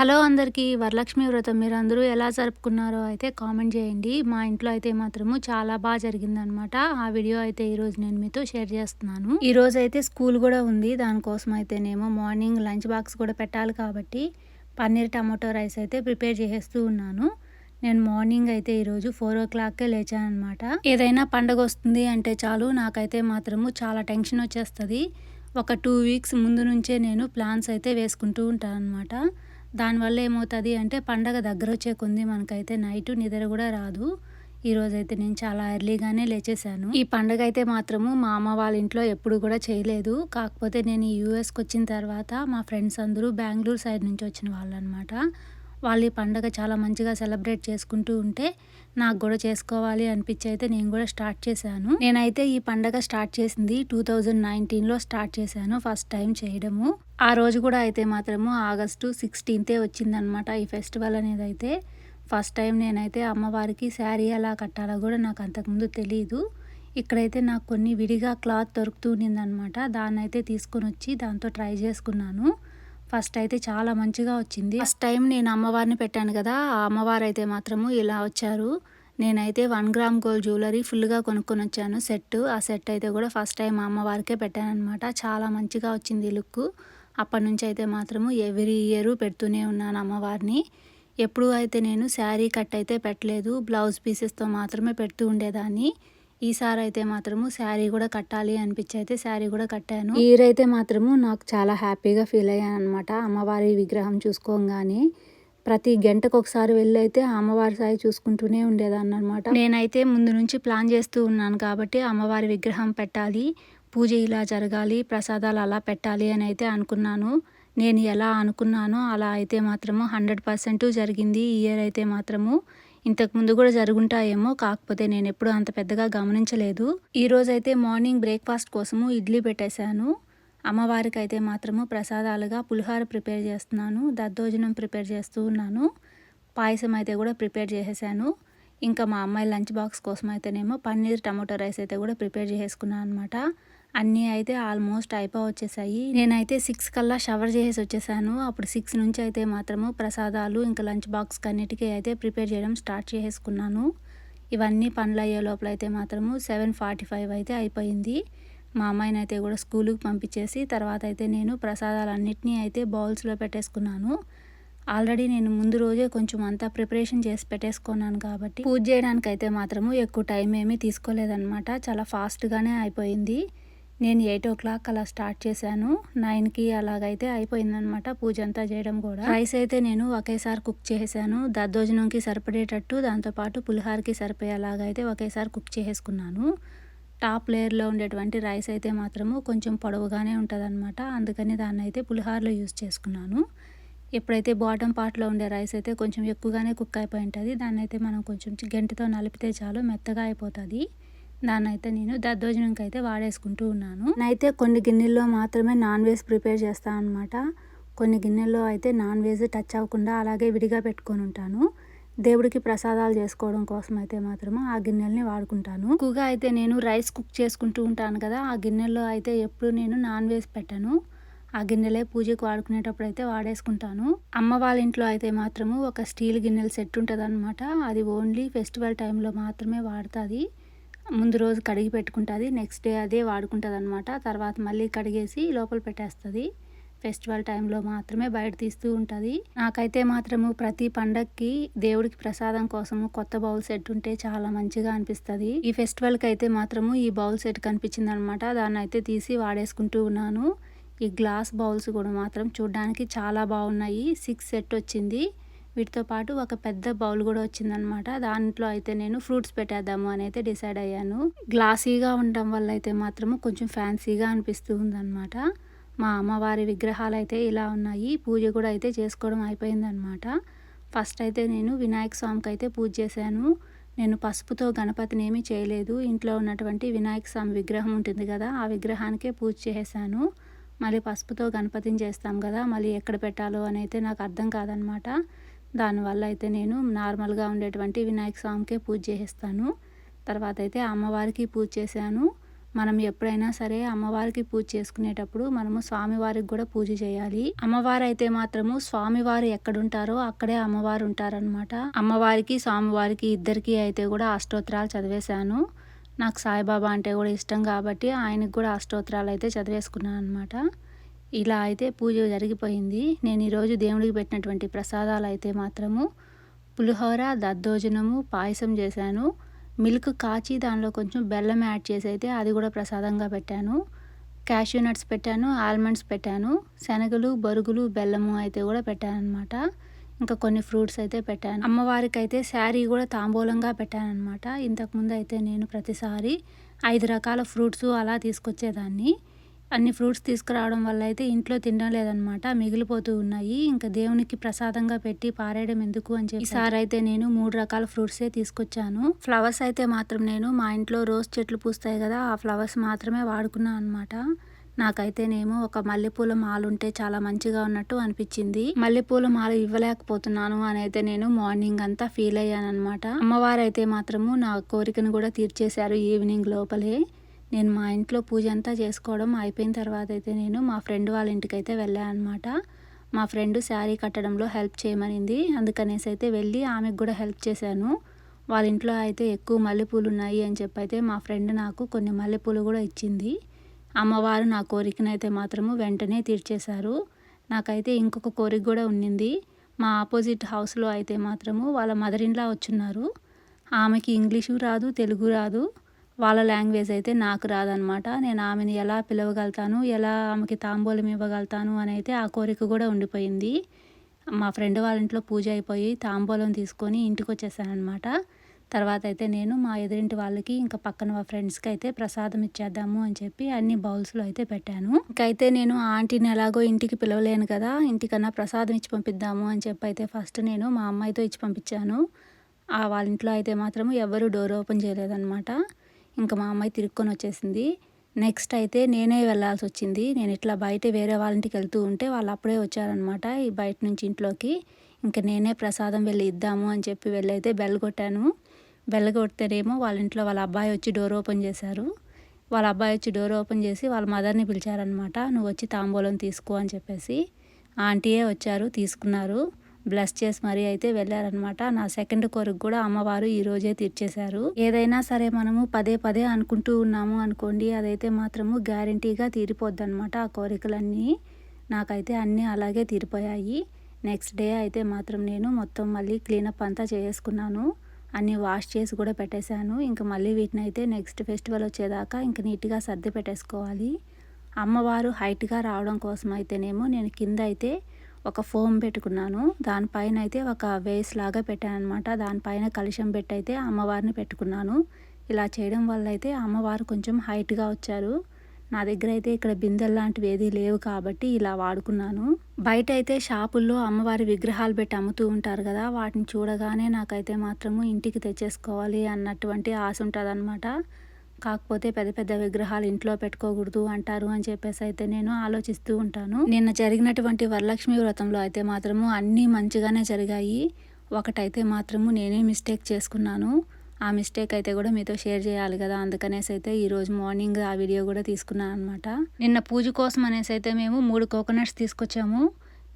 Hello అందరికీ వరలక్ష్మి వ్రతం మీరు అందరూ ఎలా జరుపుకున్నారో అయితే కామెంట్ చేయండి. మా ఇంట్లో అయితే మాత్రము చాలా బాగా జరిగిందనమాట. ఆ వీడియో అయితే ఈరోజు నేను మీతో షేర్ చేస్తున్నాను. ఈరోజు అయితే స్కూల్ కూడా ఉంది. దానికోసం అయితేనేమో మార్నింగ్ లంచ్ బాక్స్ కూడా పెట్టాలి కాబట్టి పన్నీర్ టమాటో రైస్ అయితే ప్రిపేర్ చేసేస్తూ ఉన్నాను. నేను మార్నింగ్ అయితే ఈరోజు ఫోర్ ఓ క్లాక్కే లేచాను అనమాట ఏదైనా పండగ వస్తుంది అంటే చాలు నాకైతే మాత్రము చాలా టెన్షన్ వచ్చేస్తుంది. ఒక టూ వీక్స్ ముందు నుంచే నేను ప్లాన్స్ అయితే వేసుకుంటూ ఉంటాను అనమాట దానివల్ల ఏమవుతుంది అంటే పండగ దగ్గర వచ్చే కొంది మనకైతే నైట్ నిద్ర కూడా రాదు. ఈరోజైతే నేను చాలా ఎర్లీగానే లేచేశాను. ఈ పండగ అయితే మాత్రము మా అమ్మ వాళ్ళ ఇంట్లో ఎప్పుడు కూడా చేయలేదు. కాకపోతే నేను యూఎస్కి వచ్చిన తర్వాత మా ఫ్రెండ్స్ అందరూ బెంగళూరు సైడ్ నుంచి వచ్చిన వాళ్ళు అనమాట వాళ్ళు ఈ పండగ చాలా మంచిగా సెలబ్రేట్ చేసుకుంటూ ఉంటే నాకు కూడా చేసుకోవాలి అనిపించి అయితే నేను కూడా స్టార్ట్ చేశాను. నేనైతే ఈ పండగ స్టార్ట్ చేసింది టూ థౌజండ్ నైన్టీన్లో స్టార్ట్ చేశాను ఫస్ట్ టైం చేయడము. ఆ రోజు కూడా అయితే మాత్రము ఆగస్టు సిక్స్టీన్తే వచ్చిందనమాట ఈ ఫెస్టివల్ అనేది అయితే. ఫస్ట్ టైం నేనైతే అమ్మవారికి శారీ ఎలా కట్టాలో కూడా నాకు అంతకుముందు తెలియదు ఇక్కడైతే నాకు కొన్ని విడిగా క్లాత్ దొరుకుతూ ఉన్నిందనమాట దాన్ని అయితే తీసుకొని వచ్చి దాంతో ట్రై చేసుకున్నాను. ఫస్ట్ అయితే చాలా మంచిగా వచ్చింది. ఫస్ట్ టైం నేను అమ్మవారిని పెట్టాను కదా ఆ అమ్మవారు అయితే మాత్రము ఇలా వచ్చారు. నేనైతే వన్ గ్రామ్ గోల్డ్ జ్యువెలరీ ఫుల్గా కొనుక్కొని వచ్చాను. సెట్ ఆ సెట్ అయితే కూడా ఫస్ట్ టైం మా అమ్మవారికే పెట్టాను అనమాట చాలా మంచిగా వచ్చింది లుక్ అప్పటి నుంచి అయితే మాత్రము ఎవ్రీ ఇయర్ పెడుతూనే ఉన్నాను అమ్మవారిని. ఎప్పుడు అయితే నేను శారీ కట్ అయితే పెట్టలేదు బ్లౌజ్ పీసెస్తో మాత్రమే పెడుతూ ఉండేదాన్ని. ఈసారి అయితే మాత్రము శారీ కూడా కట్టాలి అనిపించి అయితే శారీ కూడా కట్టాను. ఈరైతే మాత్రము నాకు చాలా హ్యాపీగా ఫీల్ అయ్యాను అనమాట అమ్మవారి విగ్రహం చూసుకోగానే ప్రతి గంటకు ఒకసారి వెళ్ళి అయితే అమ్మవారి సాయి చూసుకుంటూనే ఉండేదాన్ని అనమాట నేనైతే ముందు నుంచి ప్లాన్ చేస్తూ ఉన్నాను కాబట్టి అమ్మవారి విగ్రహం పెట్టాలి పూజ ఇలా జరగాలి ప్రసాదాలు అలా పెట్టాలి అని అయితే అనుకున్నాను. నేను ఎలా అనుకున్నానో అలా అయితే మాత్రము హండ్రెడ్ పర్సెంట్ జరిగింది ఈ ఇయర్ అయితే మాత్రము. ఇంతకు ముందు కూడా జరుగుంటాయేమో కాకపోతే నేను ఎప్పుడు అంత పెద్దగా గమనించలేదు. ఈరోజైతే మార్నింగ్ బ్రేక్ఫాస్ట్ కోసము ఇడ్లీ పెట్టేశాను. అమ్మవారికి అయితే మాత్రము ప్రసాదాలుగా పులిహోర ప్రిపేర్ చేస్తున్నాను దద్దోజనం ప్రిపేర్ చేస్తూ ఉన్నాను పాయసం అయితే కూడా ప్రిపేర్ చేసేసాను. ఇంకా మా అమ్మాయి లంచ్ బాక్స్ కోసం అయితేనేమో పన్నీర్ టమాటో రైస్ అయితే కూడా ప్రిపేర్ చేసేసుకున్నాను అనమాట అన్నీ అయితే ఆల్మోస్ట్ అయిపో వచ్చేసాయి నేనైతే సిక్స్ కల్లా షవర్ చేసేసి వచ్చేసాను. అప్పుడు సిక్స్ నుంచి అయితే మాత్రము ప్రసాదాలు ఇంకా లంచ్ బాక్స్ అన్నిటికీ అయితే ప్రిపేర్ చేయడం స్టార్ట్ చేసేసుకున్నాను. ఇవన్నీ పనులు అయ్యే లోపల అయితే మాత్రము సెవెన్ ఫార్టీ ఫైవ్ అయితే అయిపోయింది. మా అమ్మాయిని అయితే కూడా స్కూల్కి పంపించేసి తర్వాత అయితే నేను ప్రసాదాలన్నింటినీ అయితే బౌల్స్లో పెట్టేసుకున్నాను. ఆల్రెడీ నేను ముందు రోజే కొంచెం అంతా ప్రిపరేషన్ చేసి పెట్టేసుకున్నాను కాబట్టి పూజ చేయడానికి అయితే మాత్రము ఎక్కువ టైం ఏమీ తీసుకోలేదన్నమాట. చాలా ఫాస్ట్గానే అయిపోయింది. నేను ఎయిట్ ఓ క్లాక్ అలా స్టార్ట్ చేశాను. నైన్కి అలాగైతే అయిపోయిందనమాట పూజ అంతా చేయడం కూడా. రైస్ అయితే నేను ఒకేసారి కుక్ చేసాను దద్దోజనంకి సరిపడేటట్టు దాంతోపాటు పులిహార్కి సరిపోయేలాగైతే ఒకేసారి కుక్ చేసుకున్నాను టాప్ లేయర్లో ఉండేటువంటి రైస్ అయితే మాత్రము కొంచెం పొడవుగానే ఉంటుందన్నమాట. అందుకని దాన్ని అయితే పులిహార్లో యూజ్ చేసుకున్నాను. ఎప్పుడైతే బాటమ్ పార్ట్లో ఉండే రైస్ అయితే కొంచెం ఎక్కువగానే కుక్ అయిపోయి ఉంటుంది. దాన్ని అయితే మనం కొంచెం గంటితో నలిపితే చాలు మెత్తగా అయిపోతుంది. దాన్నైతే నేను దద్దోజనంకి అయితే వాడేసుకుంటూ ఉన్నాను. అయితే కొన్ని గిన్నెల్లో మాత్రమే నాన్ వెజ్ ప్రిపేర్ చేస్తాను అనమాట కొన్ని గిన్నెల్లో అయితే నాన్ వెజ్ టచ్ అవ్వకుండా అలాగే విడిగా పెట్టుకొని ఉంటాను. దేవుడికి ప్రసాదాలు చేసుకోవడం కోసం అయితే మాత్రము ఆ గిన్నెల్ని వాడుకుంటాను. ఎక్కువగా అయితే నేను రైస్ కుక్ చేసుకుంటూ ఉంటాను కదా ఆ గిన్నెల్లో అయితే ఎప్పుడు నేను నాన్ వెజ్ పెట్టాను. ఆ గిన్నెలే పూజకు వాడుకునేటప్పుడు అయితే వాడేసుకుంటాను. అమ్మ వాళ్ళ ఇంట్లో అయితే మాత్రము ఒక స్టీల్ గిన్నెల సెట్ ఉంటుంది అనమాట అది ఓన్లీ ఫెస్టివల్ టైంలో మాత్రమే వాడుతుంది. ముందు రోజు కడిగి పెట్టుకుంటుంది నెక్స్ట్ డే అదే వాడుకుంటుంది అనమాట తర్వాత మళ్ళీ కడిగేసి లోపల పెట్టేస్తుంది. ఫెస్టివల్ టైంలో మాత్రమే బయట తీస్తూ ఉంటుంది. నాకైతే మాత్రము ప్రతి పండక్కి దేవుడికి ప్రసాదం కోసము కొత్త బౌల్ సెట్ ఉంటే చాలా మంచిగా అనిపిస్తుంది. ఈ ఫెస్టివల్కి అయితే మాత్రము ఈ బౌల్ సెట్ కనిపించింది అనమాట దాన్ని అయితే తీసి వాడేసుకుంటూ ఉన్నాను. ఈ గ్లాస్ బౌల్స్ కూడా మాత్రం చూడడానికి చాలా బాగున్నాయి. సిక్స్ సెట్ వచ్చింది. వీటితో పాటు ఒక పెద్ద బౌల్ కూడా వచ్చిందనమాట దాంట్లో అయితే నేను ఫ్రూట్స్ పెట్టేద్దాము అని అయితే డిసైడ్ అయ్యాను. గ్లాసీగా ఉండడం వల్ల అయితే మాత్రము కొంచెం ఫ్యాన్సీగా అనిపిస్తూ ఉందన్నమాట. మా అమ్మవారి విగ్రహాలు అయితే ఇలా ఉన్నాయి. పూజ కూడా అయితే చేసుకోవడం అయిపోయిందనమాట ఫస్ట్ అయితే నేను వినాయక స్వామికి అయితే పూజ చేశాను. నేను పసుపుతో గణపతిని ఏమీ చేయలేదు. ఇంట్లో ఉన్నటువంటి వినాయక స్వామి విగ్రహం ఉంటుంది కదా ఆ విగ్రహానికే పూజ చేశాను మళ్ళీ పసుపుతో గణపతిని చేస్తాం కదా మళ్ళీ ఎక్కడ పెట్టాలో అని అయితే నాకు అర్థం కాదనమాట దానివల్ల అయితే నేను నార్మల్గా ఉండేటువంటి వినాయక స్వామికే పూజ చేసేస్తాను తర్వాత అయితే అమ్మవారికి పూజ చేశాను. మనం ఎప్పుడైనా సరే అమ్మవారికి పూజ చేసుకునేటప్పుడు మనము స్వామివారికి కూడా పూజ చేయాలి. అమ్మవారు అయితే మాత్రము స్వామివారు ఎక్కడుంటారో అక్కడే అమ్మవారు ఉంటారనమాట అమ్మవారికి స్వామివారికి ఇద్దరికి అయితే కూడా అష్టోత్తరాలు చదివేశాను. నాకు సాయిబాబా అంటే కూడా ఇష్టం కాబట్టి ఆయనకు కూడా అష్టోత్తరాలు అయితే చదివేసుకున్నాను అనమాట ఇలా అయితే పూజ జరిగిపోయింది. నేను ఈరోజు దేవుడికి పెట్టినటువంటి ప్రసాదాలు అయితే మాత్రము పులిహోర దద్దోజనము పాయసం చేశాను. మిల్క్ కాచి దానిలో కొంచెం బెల్లం యాడ్ చేసి అయితే అది కూడా ప్రసాదంగా పెట్టాను. క్యాష్యూ నట్స్ పెట్టాను ఆల్మండ్స్ పెట్టాను శనగలు బరుగులు బెల్లము అయితే కూడా పెట్టాను అనమాట ఇంకా కొన్ని ఫ్రూట్స్ అయితే పెట్టాను. అమ్మవారికి అయితే శారీ కూడా తాంబూలంగా పెట్టాను అనమాట ఇంతకుముందు అయితే నేను ప్రతిసారి ఐదు రకాల ఫ్రూట్స్ అలా తీసుకొచ్చేదాన్ని. అన్ని ఫ్రూట్స్ తీసుకురావడం వల్ల అయితే ఇంట్లో తినడం లేదనమాట మిగిలిపోతూ ఉన్నాయి. ఇంకా దేవునికి ప్రసాదంగా పెట్టి పారేయడం ఎందుకు అని చెప్పి ఈసారి అయితే నేను మూడు రకాల ఫ్రూట్సే తీసుకొచ్చాను. ఫ్లవర్స్ అయితే మాత్రం నేను మా ఇంట్లో రోజ్ చెట్లు పూస్తాయి కదా ఆ ఫ్లవర్స్ మాత్రమే వాడుకున్నాను అనమాట నాకైతేనేమో ఒక మల్లెపూల మాల ఉంటే చాలా మంచిగా ఉన్నట్టు అనిపించింది. మల్లెపూల మాల ఇవ్వలేకపోతున్నాను అని అయితే నేను మార్నింగ్ అంతా ఫీల్ అయ్యాను అనమాట అమ్మవారు అయితే మాత్రము నా కోరికను కూడా తీర్చేశారు ఈవినింగ్ లోపలే. నేను మా ఇంట్లో పూజ అంతా చేసుకోవడం అయిపోయిన తర్వాత అయితే నేను మా ఫ్రెండ్ వాళ్ళ ఇంటికి అయితే వెళ్ళాను అనమాట మా ఫ్రెండ్ శారీ కట్టడంలో హెల్ప్ చేయమనింది. అందుకనేసి అయితే వెళ్ళి ఆమెకు కూడా హెల్ప్ చేశాను. వాళ్ళ ఇంట్లో అయితే ఎక్కువ మల్లెపూలు ఉన్నాయి అని చెప్పి అయితే మా ఫ్రెండ్ నాకు కొన్ని మల్లెపూలు కూడా ఇచ్చింది. అమ్మవారు నా కోరికనైతే మాత్రము వెంటనే తీర్చేశారు. నాకైతే ఇంకొక కోరిక కూడా ఉన్నింది. మా ఆపోజిట్ హౌస్లో అయితే మాత్రము వాళ్ళ మదర్ ఇన్లా వచ్చున్నారు. ఆమెకి ఇంగ్లీషు రాదు తెలుగు రాదు. వాళ్ళ లాంగ్వేజ్ అయితే నాకు రాదనమాట. నేను ఆమెని ఎలా పిలవగలుగుతాను ఎలా ఆమెకి తాంబూలం ఇవ్వగలుగుతాను అని అయితే ఆ కోరిక కూడా ఉండిపోయింది. మా ఫ్రెండ్ వాళ్ళ ఇంట్లో పూజ అయిపోయి తాంబూలం తీసుకొని ఇంటికి వచ్చేసానమాట తర్వాత అయితే నేను మా ఎదురింటి వాళ్ళకి ఇంకా పక్కన మా ఫ్రెండ్స్కి అయితే ప్రసాదం ఇచ్చేద్దాము అని చెప్పి అన్ని బౌల్స్లో అయితే పెట్టాను. ఇంకైతే నేను ఆంటీని ఎలాగో ఇంటికి పిలవలేను కదా ఇంటికన్నా ప్రసాదం ఇచ్చి పంపిద్దాము అని చెప్పి అయితే ఫస్ట్ నేను మా అమ్మాయితో ఇచ్చి పంపించాను. ఆ వాళ్ళ ఇంట్లో అయితే మాత్రం ఎవరు డోర్ ఓపెన్ చేయలేదన్నమాట ఇంకా మా అమ్మాయి తిరుక్కొని వచ్చేసింది. నెక్స్ట్ అయితే నేనే వెళ్ళాల్సి వచ్చింది. నేను ఇట్లా బయట వేరే వాళ్ళ ఇంటికి వెళ్తూ ఉంటే వాళ్ళు అప్పుడే వచ్చారనమాట ఈ బయట నుంచి ఇంట్లోకి. ఇంకా నేనే ప్రసాదం వెళ్ళి ఇద్దాము అని చెప్పి వెళ్ళైతే బెల్ కొట్టాను. బెల్ కొడితేనేమో వాళ్ళ ఇంట్లో వాళ్ళ అబ్బాయి వచ్చి డోర్ ఓపెన్ చేశారు. వాళ్ళ అబ్బాయి వచ్చి డోర్ ఓపెన్ చేసి వాళ్ళ మదర్ని పిలిచారనమాట నువ్వు వచ్చి తాంబూలం తీసుకో అని చెప్పేసి. ఆంటీయే వచ్చారు తీసుకున్నారు. బ్లెస్ చేసి మరీ అయితే వెళ్ళారనమాట నా సెకండ్ కోరిక కూడా అమ్మవారు ఈ రోజే తీర్చేశారు. ఏదైనా సరే మనము పదే పదే అనుకుంటూ ఉన్నాము అనుకోండి అదైతే మాత్రము గ్యారంటీగా తీరిపోద్ది అనమాట ఆ కోరికలన్నీ. నాకైతే అన్నీ అలాగే తీరిపోయాయి. నెక్స్ట్ డే అయితే మాత్రం నేను మొత్తం మళ్ళీ క్లీనప్ అంతా చేసుకున్నాను. అన్నీ వాష్ చేసి కూడా పెట్టేశాను. ఇంకా మళ్ళీ వీటిని అయితే నెక్స్ట్ ఫెస్టివల్ వచ్చేదాకా ఇంక నీట్గా సర్ది పెట్టేసుకోవాలి. అమ్మవారు హైట్గా రావడం కోసం అయితేనేమో నేను కింద అయితే ఒక ఫోమ్ పెట్టుకున్నాను. దానిపైన అయితే ఒక వేస్ లాగా పెట్టాను అనమాట దానిపైన కలుషం పెట్టి అయితే అమ్మవారిని పెట్టుకున్నాను. ఇలా చేయడం వల్ల అయితే అమ్మవారు కొంచెం హైట్గా వచ్చారు. నా దగ్గర అయితే ఇక్కడ బిందెలు లాంటివి ఏది లేవు కాబట్టి ఇలా వాడుకున్నాను. బయట అయితే షాపుల్లో అమ్మవారి విగ్రహాలు పెట్టి అమ్ముతూ ఉంటారు కదా వాటిని చూడగానే నాకైతే మాత్రము ఇంటికి తెచ్చేసుకోవాలి అన్నటువంటి ఆశ ఉంటుంది కాకపోతే పెద్ద పెద్ద విగ్రహాలు ఇంట్లో పెట్టుకోకూడదు అంటారు అని చెప్పేసి అయితే నేను ఆలోచిస్తూ ఉంటాను. నిన్న జరిగినటువంటి వరలక్ష్మి వ్రతంలో అయితే మాత్రము అన్నీ మంచిగానే జరిగాయి. ఒకటైతే మాత్రము నేనే మిస్టేక్ చేసుకున్నాను. ఆ మిస్టేక్ అయితే కూడా మీతో షేర్ చేయాలి కదా అందుకనేసి అయితే ఈరోజు మార్నింగ్ ఆ వీడియో కూడా తీసుకున్నాను అనమాట నిన్న పూజ కోసం అనేసి అయితే మేము మూడు కోకోనట్స్ తీసుకొచ్చాము.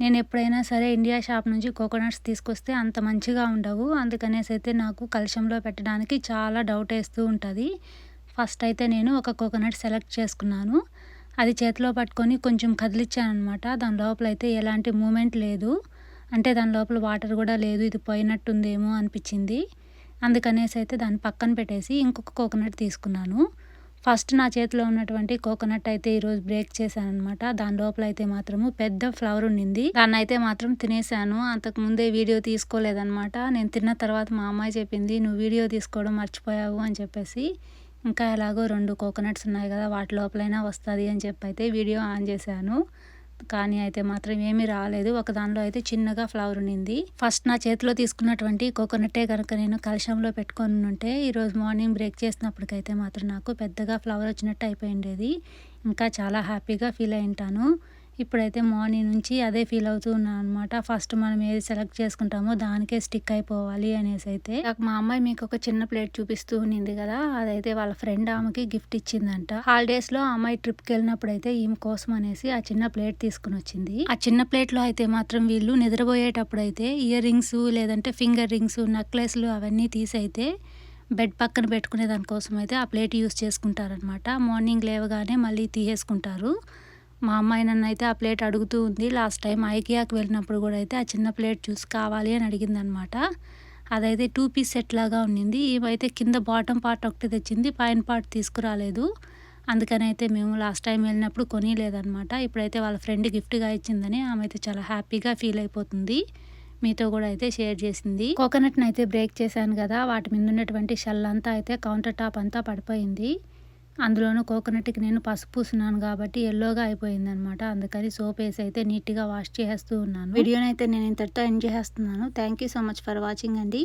నేను ఎప్పుడైనా సరే ఇండియా షాప్ నుంచి కోకోనట్స్ తీసుకొస్తే అంత మంచిగా ఉండవు. అందుకనేసి అయితే నాకు కలశంలో పెట్టడానికి చాలా డౌట్ వేస్తూ ఉంటుంది. ఫస్ట్ అయితే నేను ఒక కోకోనట్ సెలెక్ట్ చేసుకున్నాను. అది చేతిలో పట్టుకొని కొంచెం కదిలిచ్చాను అనమాట దాని లోపల అయితే ఎలాంటి మూమెంట్ లేదు. అంటే దాని లోపల వాటర్ కూడా లేదు. ఇది పోయినట్టుందేమో అనిపించింది. అందుకనేసి అయితే దాన్ని పక్కన పెట్టేసి ఇంకొక కోకోనట్ తీసుకున్నాను. ఫస్ట్ నా చేతిలో ఉన్నటువంటి కోకోనట్ అయితే ఈరోజు బ్రేక్ చేశాను అనమాట దాని లోపల అయితే మాత్రము పెద్ద ఫ్లవర్ ఉండింది దాన్ని అయితే మాత్రం తినేసాను. అంతకు ముందే వీడియో తీసుకోలేదనమాట నేను తిన్న తర్వాత మా అమ్మాయి చెప్పింది నువ్వు వీడియో తీసుకోవడం మర్చిపోయావు అని చెప్పేసి. ఇంకా ఎలాగో రెండు కోకోనట్స్ ఉన్నాయి కదా వాటి లోపలైనా వస్తుంది అని చెప్పి అయితే వీడియో ఆన్ చేశాను. కానీ అయితే మాత్రం ఏమీ రాలేదు. ఒక దానిలో అయితే చిన్నగా ఫ్లవర్ ఉన్నింది ఫస్ట్ నా చేతిలో తీసుకున్నటువంటి కోకోనట్టే కనుక నేను కలశంలో పెట్టుకొని ఉంటే ఈరోజు మార్నింగ్ బ్రేక్ చేసినప్పటికైతే మాత్రం నాకు పెద్దగా ఫ్లవర్ వచ్చినట్టు అయిపోయిండేది ఇంకా చాలా హ్యాపీగా ఫీల్ అయి ఉంటాను. ఇప్పుడైతే మార్నింగ్ నుంచి అదే ఫీల్ అవుతూ ఉన్నాను అనమాట ఫస్ట్ మనం ఏది సెలెక్ట్ చేసుకుంటామో దానికే స్టిక్ అయిపోవాలి అనేసి అయితే. నాకు మా అమ్మాయి మీకు ఒక చిన్న ప్లేట్ చూపిస్తూ ఉన్నింది కదా అదైతే వాళ్ళ ఫ్రెండ్ ఆమెకి గిఫ్ట్ ఇచ్చిందంట. హాలిడేస్లో అమ్మాయి ట్రిప్కి వెళ్ళినప్పుడు అయితే ఈమె కోసం అనేసి ఆ చిన్న ప్లేట్ తీసుకుని వచ్చింది. ఆ చిన్న ప్లేట్లో అయితే మాత్రం వీళ్ళు నిద్రపోయేటప్పుడు అయితే ఇయర్ రింగ్స్ లేదంటే ఫింగర్ రింగ్స్ నెక్లెస్లు అవన్నీ తీసి అయితే బెడ్ పక్కన పెట్టుకునే దానికోసం అయితే ఆ ప్లేట్ యూస్ చేసుకుంటారనమాట మార్నింగ్ లేవగానే మళ్ళీ తీసేసుకుంటారు. మా అమ్మాయి నన్ను అయితే ఆ ప్లేట్ అడుగుతూ ఉంది. లాస్ట్ టైం ఐకియాకి వెళ్ళినప్పుడు కూడా అయితే ఆ చిన్న ప్లేట్ చూసి కావాలి అని అడిగింది అనమాట అదైతే టూ పీస్ సెట్ లాగా ఉండింది ఏమైతే కింద బాటమ్ పార్ట్ ఒకటి తెచ్చింది. పైన పార్ట్ తీసుకురాలేదు. అందుకని అయితే మేము లాస్ట్ టైం వెళ్ళినప్పుడు కొనిలేదనమాట. ఇప్పుడైతే వాళ్ళ ఫ్రెండ్ గిఫ్ట్గా ఇచ్చిందని ఆమె అయితే చాలా హ్యాపీగా ఫీల్ అయిపోతుంది. మీతో కూడా అయితే షేర్ చేసింది. కోకోనట్ని అయితే బ్రేక్ చేశాను కదా. వాటి మీద ఉన్నటువంటి షెల్ అంతా అయితే కౌంటర్ టాప్ అంతా పడిపోయింది. అందులోనూ కోకోనట్కి నేను పసుపు పూసినాను కాబట్టి ఎల్లోగా అయిపోయింది అనమాట అందుకని సోప్ వేసి అయితే నీట్గా వాష్ చేస్తూ ఉన్నాను. వీడియోని అయితే నేను ఇంతటితో ఎండ్ చేస్తున్నాను. Thank you so much for watching అండి.